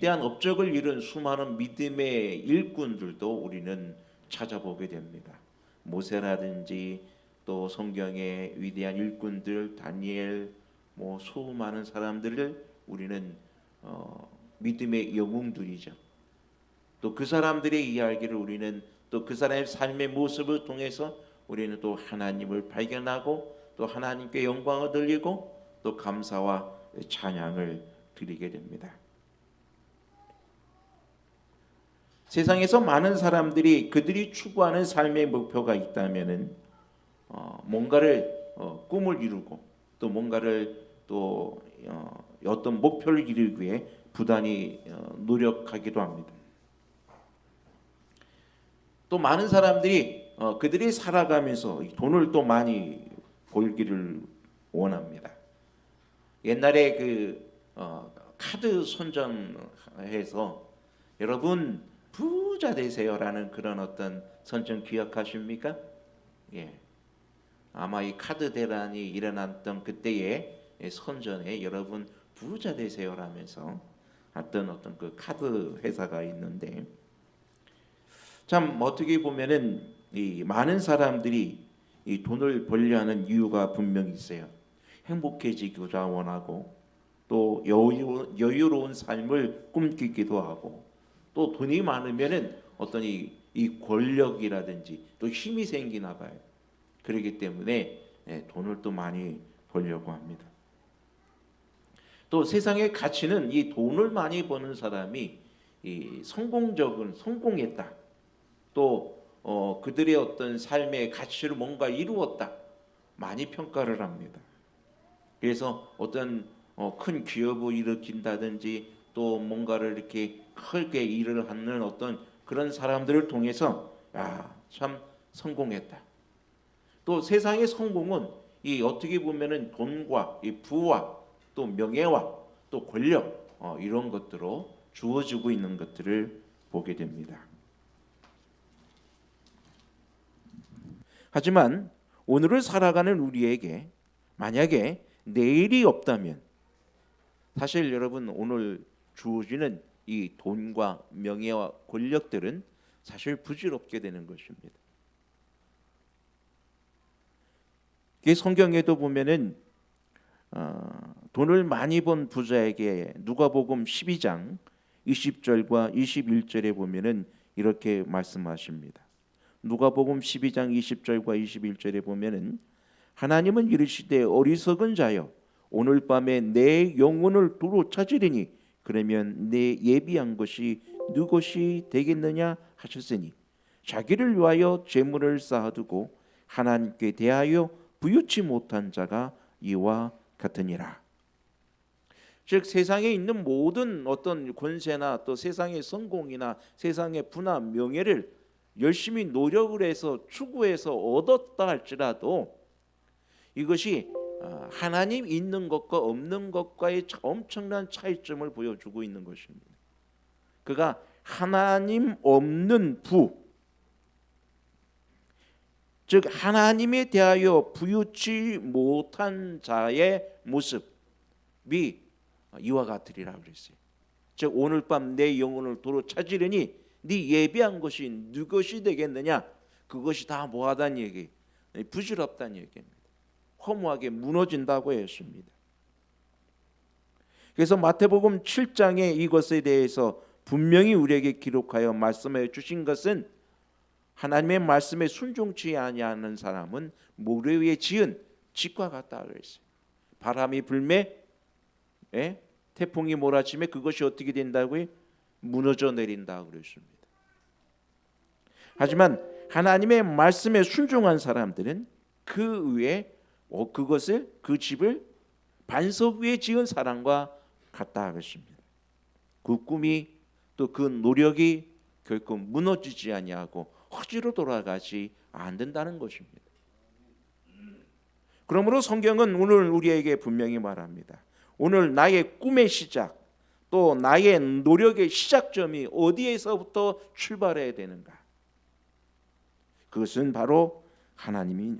대한 업적을 이룬 수많은 믿음의 일꾼들도 우리는 찾아보게 됩니다. 모세라든지 또 성경의 위대한 일꾼들 다니엘 뭐 수많은 사람들을 우리는 어, 믿음의 영웅들이죠. 또 그 사람들의 이야기를 우리는 또 그 사람의 삶의 모습을 통해서 우리는 또 하나님을 발견하고 또 하나님께 영광을 돌리고 또 감사와 찬양을 드리게 됩니다. 세상에서 많은 사람들이 그들이 추구하는 삶의 목표가 있다면은 어, 뭔가를 어, 꿈을 이루고 또 뭔가를 또 어, 어떤 목표를 이루기 위해 부단히 어, 노력하기도 합니다. 또 많은 사람들이 어, 그들이 살아가면서 돈을 또 많이 벌기를 원합니다. 옛날에 그 어, 카드 선전해서 여러분 부자 되세요라는 그런 어떤 선전 기억하십니까? 예. 아마 이 카드 대란이 일어났던 그때의 선전에 여러분 부자 되세요라면서 했던 어떤 그 카드 회사가 있는데 참 어떻게 보면은 이 많은 사람들이 이 돈을 벌려 하는 이유가 분명히 있어요. 행복해지기가 원하고 또 여유, 여유로운 삶을 꿈꾸기도 하고 또 돈이 많으면은 어떤 이, 이 권력이라든지 또 힘이 생기나 봐요. 그렇기 때문에 예, 돈을 또 많이 벌려고 합니다. 또 세상의 가치는 이 돈을 많이 버는 사람이 이 성공적은 성공했다. 또 어, 그들의 어떤 삶의 가치를 뭔가 이루었다. 많이 평가를 합니다. 그래서 어떤 어, 큰 기업을 일으킨다든지 또 뭔가를 이렇게 크게 일을 하는 어떤 그런 사람들을 통해서 야, 참 성공했다. 또 세상의 성공은 이 어떻게 보면은 돈과 이 부와 또 명예와 또 권력 어, 이런 것들로 주어지고 있는 것들을 보게 됩니다. 하지만 오늘을 살아가는 우리에게 만약에 내일이 없다면 사실 여러분 오늘 주어지는 이 돈과 명예와 권력들은 사실 부질없게 되는 것입니다. 이 성경에도 보면은 어, 돈을 많이 번 부자에게 누가복음 12장 20절과 21절에 보면은 이렇게 말씀하십니다. 누가복음 12장 20절과 21절에 보면은 하나님은 이르시되 어리석은 자여 오늘 밤에 내 영혼을 두루 찾으리니 그러면 내 예비한 것이 누것이 되겠느냐 하셨으니 자기를 위하여 재물을 쌓아두고 하나님께 대하여 부유치 못한 자가 이와 같으니라. 즉 세상에 있는 모든 어떤 권세나 또 세상의 성공이나 세상의 부나 명예를 열심히 노력을 해서 추구해서 얻었다 할지라도 이것이 어, 하나님 있는 것과 없는 것과의 엄청난 차이점을 보여주고 있는 것입니다. 그가 하나님 없는 부, 즉 하나님에 대하여 부유치 못한 자의 모습이 이와 같으리라 그랬어요. 즉 오늘 밤 내 영혼을 도로 찾으려니 네 예비한 것이 누것이 되겠느냐? 그것이 다 뭐하다는 얘기, 부질없다는 얘기입니다. 허무하게 무너진다고 했습니다. 그래서 마태복음 7장에 이것에 대해서 분명히 우리에게 기록하여 말씀해 주신 것은 하나님의 말씀에 순종치 아니하는 사람은 모래 위에 지은 집과 같다 그랬어요. 바람이 불매, 예? 태풍이 몰아치매 그것이 어떻게 된다고요? 무너져 내린다 그랬습니다. 하지만 하나님의 말씀에 순종한 사람들은 그 위에 어, 그것을 그 집을 반석 위에 지은 사람과 같다 그랬습니다. 그 꿈이 또 그 노력이 결코 무너지지 아니하고 허지로 돌아가지 않는다는 것입니다. 그러므로 성경은 오늘 우리에게 분명히 말합니다. 오늘 나의 꿈의 시작, 또 나의 노력의 시작점이 어디에서부터 출발해야 되는가? 그것은 바로 하나님이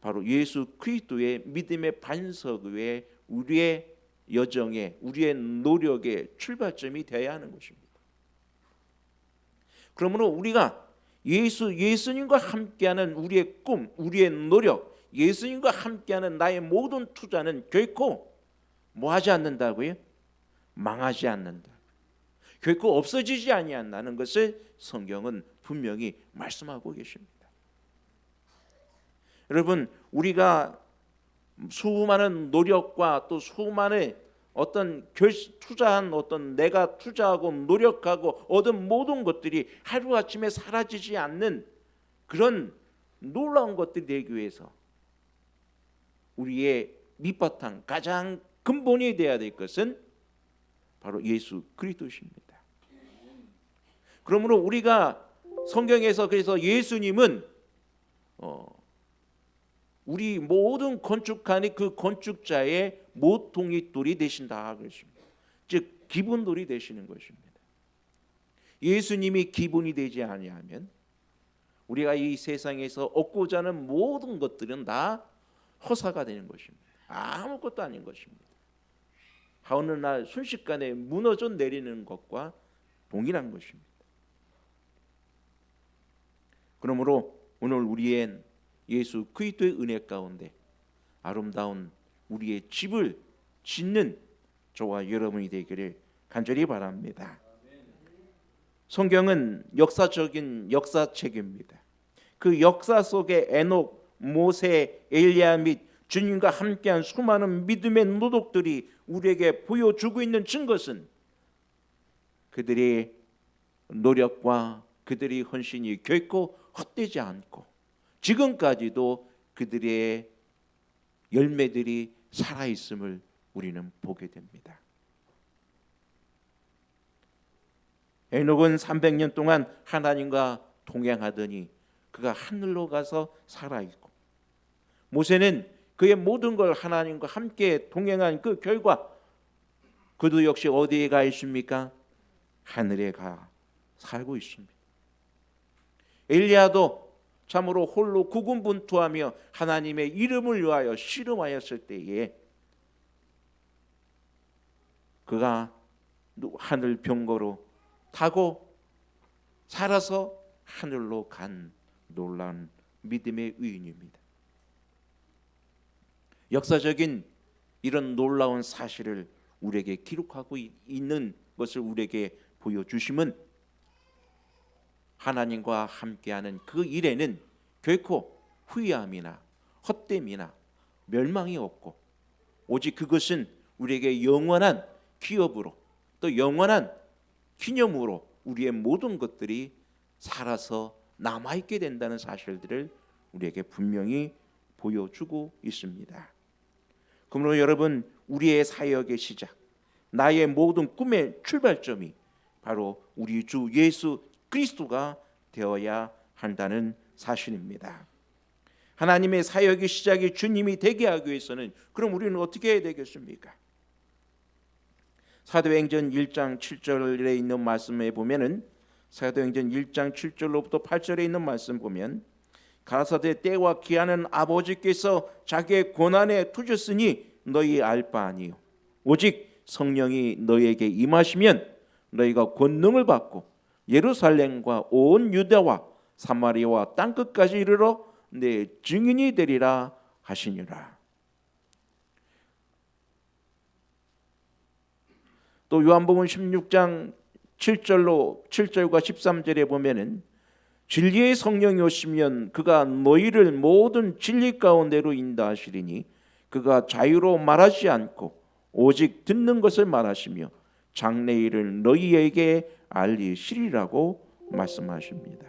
바로 예수 그리스도의 믿음의 반석 위에 우리의 여정에 우리의 노력의 출발점이 되어야 하는 것입니다. 그러므로 우리가 예수 예수님과 함께하는 우리의 꿈, 우리의 노력, 예수님과 함께하는 나의 모든 투자는 결코 뭐 하지 않는다고요? 망하지 않는다. 결코 없어지지 아니한다는 것을 성경은 분명히 말씀하고 계십니다. 여러분, 우리가 수많은 노력과 또 수많은 어떤 결, 투자한 어떤 내가 투자하고 노력하고 얻은 모든 것들이 하루 아침에 사라지지 않는 그런 놀라운 것들이 되기 위해서 우리의 밑바탕 가장 근본이 되어야 될 것은 바로 예수 그리스도십니다. 그러므로 우리가 성경에서 그래서 예수님은 어, 우리 모든 건축하는 그 건축자의 모퉁이돌이 되신다 그러십니다. 즉 기본돌이 되시는 것입니다. 예수님이 기본이 되지 아니하면 우리가 이 세상에서 얻고자 하는 모든 것들은 다 허사가 되는 것입니다. 아무것도 아닌 것입니다. 어느 날 순식간에 무너져 내리는 것과 동일한 것입니다. 그러므로 오늘 우리의 예수 그리스도의 은혜 가운데 아름다운 우리의 집을 짓는 저와 여러분이 되기를 간절히 바랍니다. 성경은 역사적인 역사책입니다. 그 역사 속에 에녹, 모세, 엘리야 및 주님과 함께한 수많은 믿음의 노독들이 우리에게 보여주고 있는 증것은 그들의 노력과 그들의 헌신이 결코 헛되지 않고 지금까지도 그들의 열매들이 살아 있음을 우리는 보게 됩니다. 에녹은 300년 동안 하나님과 동행하더니 그가 하늘로 가서 살아 있고 모세는 그의 모든 걸 하나님과 함께 동행한 그 결과 그도 역시 어디에 가 있습니까? 하늘에 가 살고 있습니다. 엘리야도 참으로 홀로 구군분투하며 하나님의 이름을 위하여 씨름하였을 때에 그가 하늘 병거로 타고 살아서 하늘로 간 놀라운 믿음의 의인입니다. 역사적인 이런 놀라운 사실을 우리에게 기록하고 있는 것을 우리에게 보여주심은 하나님과 함께하는 그 일에는 결코 후회함이나 헛됨이나 멸망이 없고 오직 그것은 우리에게 영원한 기업으로 또 영원한 기념으로 우리의 모든 것들이 살아서 남아 있게 된다는 사실들을 우리에게 분명히 보여주고 있습니다. 그러므로 여러분 우리의 사역의 시작, 나의 모든 꿈의 출발점이 바로 우리 주 예수 그리스도가 되어야 한다는 사실입니다. 하나님의 사역의 시작이 주님이 되게 하기 위해서는 그럼 우리는 어떻게 해야 되겠습니까? 사도행전 1장 7절에 있는 말씀에 보면은 사도행전 1장 7절로부터 8절에 있는 말씀 보면 가라사대 때와 기한은 아버지께서 자기의 고난에 투셨으니 너희 알 바 아니요 오직 성령이 너희에게 임하시면 너희가 권능을 받고 예루살렘과 온 유대와 사마리아와 땅 끝까지 이르러 내 증인이 되리라 하시니라. 또 요한복음 16장 7절로 7절과 13절에 보면은 진리의 성령이 오시면 그가 너희를 모든 진리 가운데로 인도하시리니 그가 자유로 말하지 않고 오직 듣는 것을 말하시며 장래일을 너희에게 알리시리라고 말씀하십니다.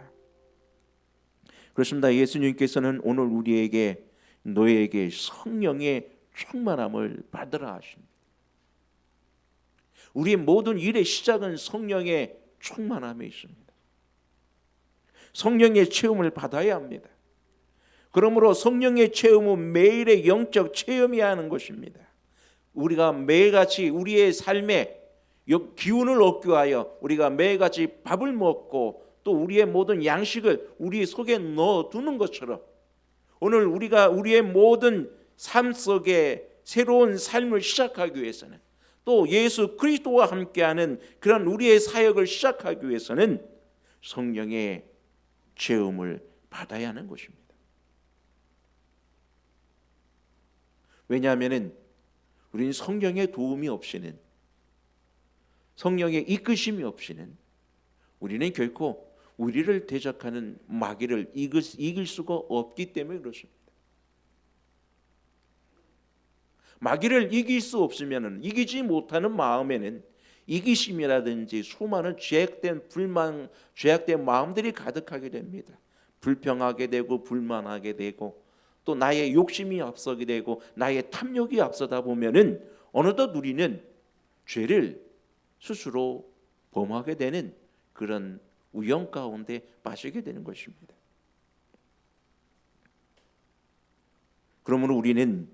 그렇습니다. 예수님께서는 오늘 우리에게 너에게 성령의 충만함을 받으라 하십니다. 우리의 모든 일의 시작은 성령의 충만함에 있습니다. 성령의 체험을 받아야 합니다. 그러므로 성령의 체험은 매일의 영적 체험이야 하는 것입니다. 우리가 매일같이 우리의 삶에 기운을 얻기 위하여 우리가 매일같이 밥을 먹고 또 우리의 모든 양식을 우리 속에 넣어 두는 것처럼 오늘 우리가 우리의 모든 삶 속에 새로운 삶을 시작하기 위해서는 또 예수 그리스도와 함께하는 그런 우리의 사역을 시작하기 위해서는 성령의 체험을 받아야 하는 것입니다. 왜냐하면은 우리는 성령의 도움이 없이는 성령의 이끄심이 없이는 우리는 결코 우리를 대적하는 마귀를 이길, 수가 없기 때문에 그렇습니다. 마귀를 이길 수 없으면은 이기지 못하는 마음에는 이기심이라든지 수많은 죄악된 불만, 죄악된 마음들이 가득하게 됩니다. 불평하게 되고 불만하게 되고 또 나의 욕심이 앞서게 되고 나의 탐욕이 앞서다 보면은 어느덧 우리는 죄를 스스로 범하게 되는 그런 우연 가운데 빠지게 되는 것입니다. 그러므로 우리는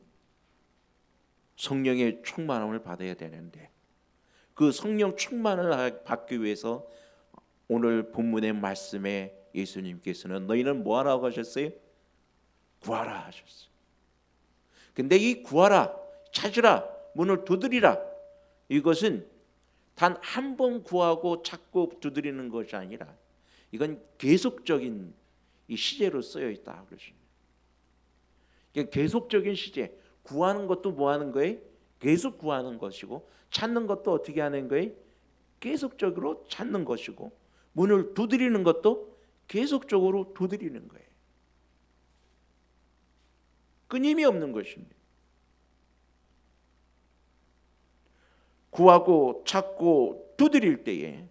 성령의 충만함을 받아야 되는데 그 성령 충만을 받기 위해서 오늘 본문의 말씀에 예수님께서는 너희는 뭐 하라고 하셨어요? 구하라 하셨어요. 근데 이 구하라, 찾으라, 문을 두드리라 이것은 단 한 번 구하고 찾고 두드리는 것이 아니라 이건 계속적인 이 시제로 쓰여 있다 그러십니다. 계속적인 시제. 구하는 것도 뭐 하는 거예요? 계속 구하는 것이고 찾는 것도 어떻게 하는 거예요? 계속적으로 찾는 것이고 문을 두드리는 것도 계속적으로 두드리는 거예요. 끊임이 없는 것입니다. 구하고 찾고 두드릴 때에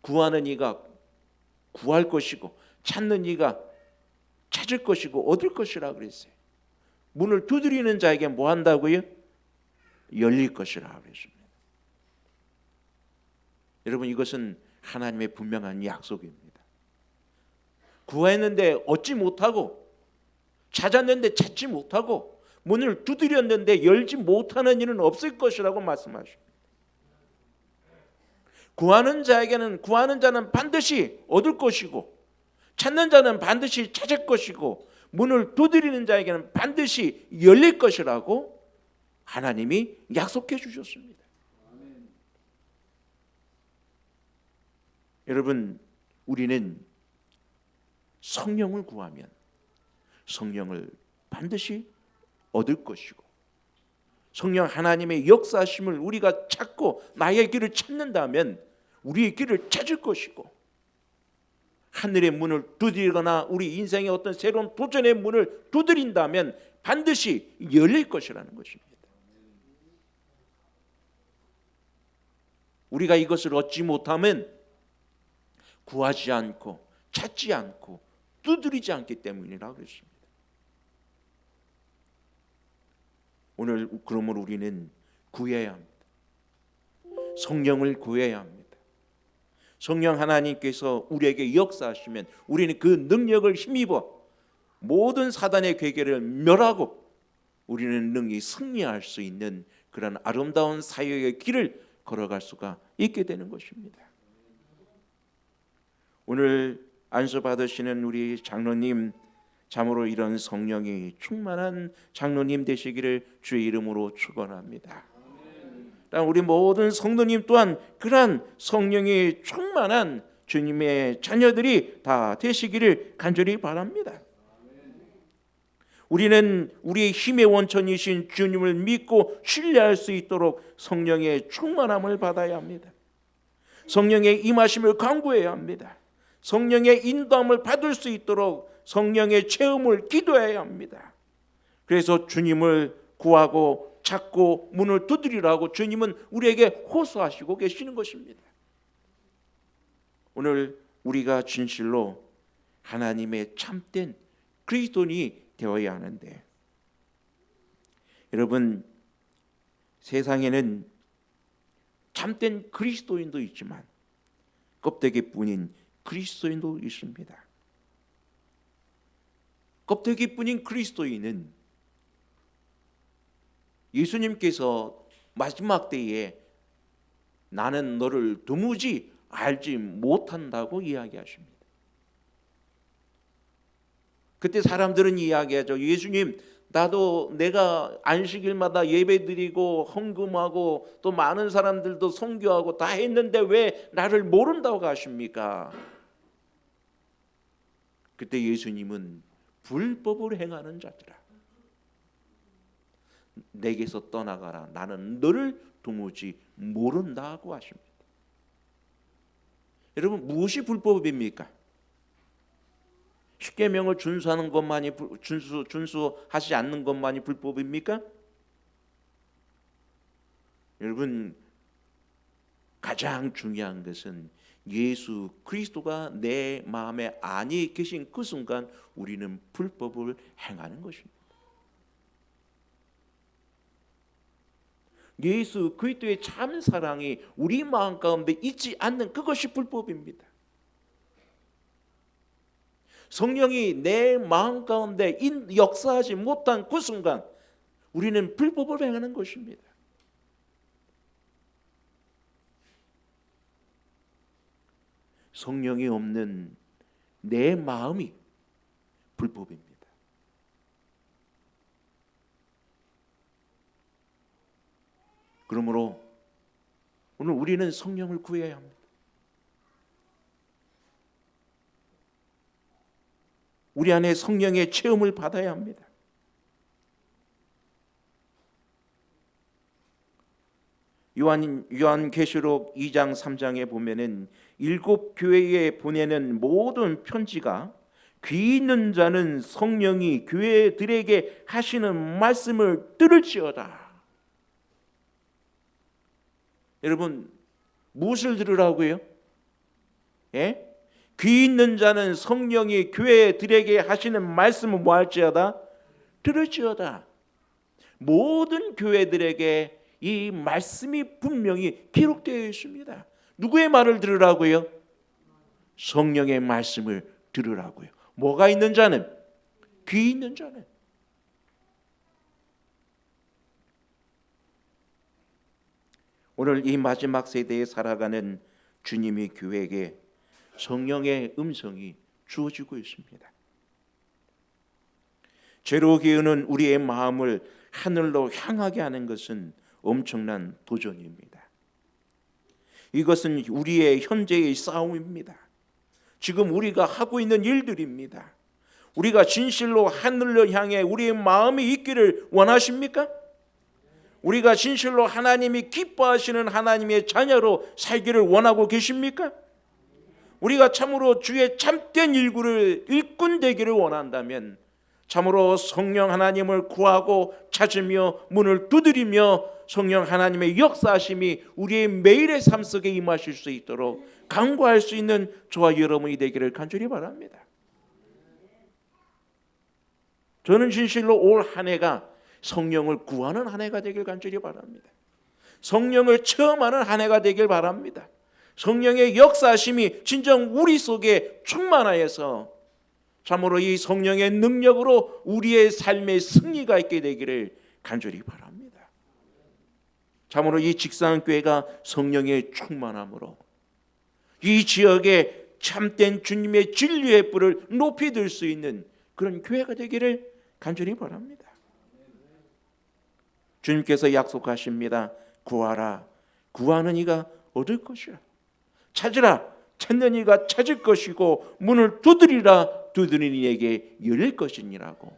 구하는 이가 구할 것이고 찾는 이가 찾을 것이고 얻을 것이라 그랬어요. 문을 두드리는 자에게 뭐 한다고요? 열릴 것이라 그랬습니다. 여러분 이것은 하나님의 분명한 약속입니다. 구했는데 얻지 못하고 찾았는데 찾지 못하고 문을 두드렸는데 열지 못하는 일은 없을 것이라고 말씀하십니다. 구하는 자에게는 구하는 자는 반드시 얻을 것이고 찾는 자는 반드시 찾을 것이고 문을 두드리는 자에게는 반드시 열릴 것이라고 하나님이 약속해 주셨습니다. 여러분, 우리는 성령을 구하면 성령을 반드시 얻을 것이고 성령 하나님의 역사심을 우리가 찾고 나의 길을 찾는다면 우리의 길을 찾을 것이고 하늘의 문을 두드리거나 우리 인생의 어떤 새로운 도전의 문을 두드린다면 반드시 열릴 것이라는 것입니다. 우리가 이것을 얻지 못하면 구하지 않고 찾지 않고 두드리지 않기 때문이라 그랬습니다. 오늘 그러므로 우리는 구해야 합니다. 성령을 구해야 합니다. 성령 하나님께서 우리에게 역사하시면 우리는 그 능력을 힘입어 모든 사단의 괴계를 멸하고 우리는 능히 승리할 수 있는 그런 아름다운 사역의 길을 걸어갈 수가 있게 되는 것입니다. 오늘 안수 받으시는 우리 장로님 참으로 이런 성령이 충만한 장로님 되시기를 주의 이름으로 축원합니다. 우리 모든 성도님 또한 그러한 성령이 충만한 주님의 자녀들이 다 되시기를 간절히 바랍니다. 우리는 우리의 힘의 원천이신 주님을 믿고 신뢰할 수 있도록 성령의 충만함을 받아야 합니다. 성령의 임하심을 강구해야 합니다. 성령의 인도함을 받을 수 있도록 성령의 체험을 기도해야 합니다. 그래서 주님을 구하고 찾고 문을 두드리라고 주님은 우리에게 호소하시고 계시는 것입니다. 오늘 우리가 진실로 하나님의 참된 그리스도인이 되어야 하는데 여러분 세상에는 참된 그리스도인도 있지만 껍데기뿐인 그리스도인도 있습니다. 껍데기뿐인 그리스도인은 예수님께서 마지막 때에 나는 너를 도무지 알지 못한다고 이야기하십니다. 그때 사람들은 이야기하죠. 예수님, 나도 내가 안식일마다 예배드리고 헌금하고 또 많은 사람들도 선교하고 다 했는데 왜 나를 모른다고 하십니까? 그때 예수님은 불법을 행하는 자들아 내게서 떠나가라 나는 너를 도무지 모른다고 하십니다. 여러분 무엇이 불법입니까? 십계명을 준수하는 것만이 불- 준수 준수하지 않는 것만이 불법입니까? 여러분 가장 중요한 것은 예수 그리스도가 내 마음에 안에 계신 그 순간 우리는 불법을 행하는 것입니다. 예수 그리스도의 참 사랑이 우리 마음 가운데 있지 않는 그것이 불법입니다. 성령이 내 마음 가운데 인- 역사하지 못한 그 순간 우리는 불법을 행하는 것입니다. 성령이 없는 내 마음이 불법입니다. 그러므로 오늘 우리는 성령을 구해야 합니다. 우리 안에 성령의 체험을 받아야 합니다. 요한 요한 계시록 2장 3장에 보면은 일곱 교회에 보내는 모든 편지가 귀 있는 자는 성령이 교회들에게 하시는 말씀을 들을지어다. 여러분 무엇을 들으라고요? 예? 귀 있는 자는 성령이 교회들에게 하시는 말씀을 뭐 할지어다? 들을지어다. 모든 교회들에게 이 말씀이 분명히 기록되어 있습니다. 누구의 말을 들으라고요? 성령의 말씀을 들으라고요. 뭐가 있는 자는? 귀 있는 자는. 오늘 이 마지막 세대에 살아가는 주님의 교회에게 성령의 음성이 주어지고 있습니다. 죄로 기우는 우리의 마음을 하늘로 향하게 하는 것은 엄청난 도전입니다. 이것은 우리의 현재의 싸움입니다. 지금 우리가 하고 있는 일들입니다. 우리가 진실로 하늘로 향해 우리의 마음이 있기를 원하십니까? 우리가 진실로 하나님이 기뻐하시는 하나님의 자녀로 살기를 원하고 계십니까? 우리가 참으로 주의 참된 일구를 일꾼 되기를 원한다면 참으로 성령 하나님을 구하고 찾으며 문을 두드리며 성령 하나님의 역사하심이 우리의 매일의 삶 속에 임하실 수 있도록 강구할 수 있는 저와 여러분이 되기를 간절히 바랍니다. 저는 진실로 올 한 해가 성령을 구하는 한 해가 되길 간절히 바랍니다. 성령을 체험하는 한 해가 되길 바랍니다. 성령의 역사심이 진정 우리 속에 충만하여서 참으로 이 성령의 능력으로 우리의 삶의 승리가 있게 되기를 간절히 바랍니다. 참으로 이 직산교회가 성령의 충만함으로 이 지역에 참된 주님의 진리의 뿔을 높이 들 수 있는 그런 교회가 되기를 간절히 바랍니다. 주님께서 약속하십니다. 구하라. 구하는 이가 얻을 것이라. 찾으라. 찾는 이가 찾을 것이고 문을 두드리라. 두드리는 이에게 열릴 것이니라고.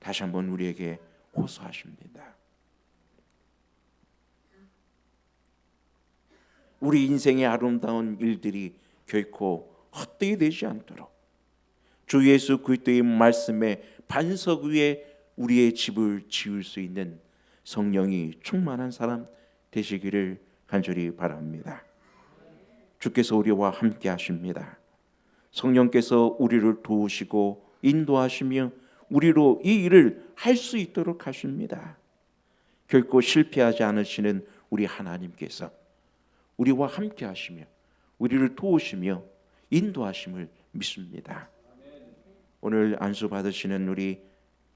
다시 한번 우리에게 호소하십니다. 우리 인생의 아름다운 일들이 결코 헛되이 되지 않도록 주 예수 그리스도의 말씀에 반석 위에 우리의 집을 지을 수 있는 성령이 충만한 사람 되시기를 간절히 바랍니다. 주께서 우리와 함께 하십니다. 성령께서 우리를 도우시고 인도하시며 우리로 이 일을 할 수 있도록 하십니다. 결코 실패하지 않으시는 우리 하나님께서 우리와 함께 하시며 우리를 도우시며 인도하심을 믿습니다. 오늘 안수 받으시는 우리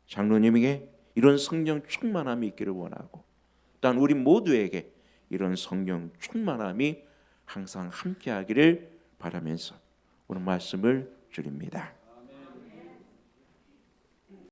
장로님에게 이런 성령 충만함이 있기를 원하고 또한 우리 모두에게 이런 성령 충만함이 항상 함께하기를 바라면서 오늘 말씀을 드립니다.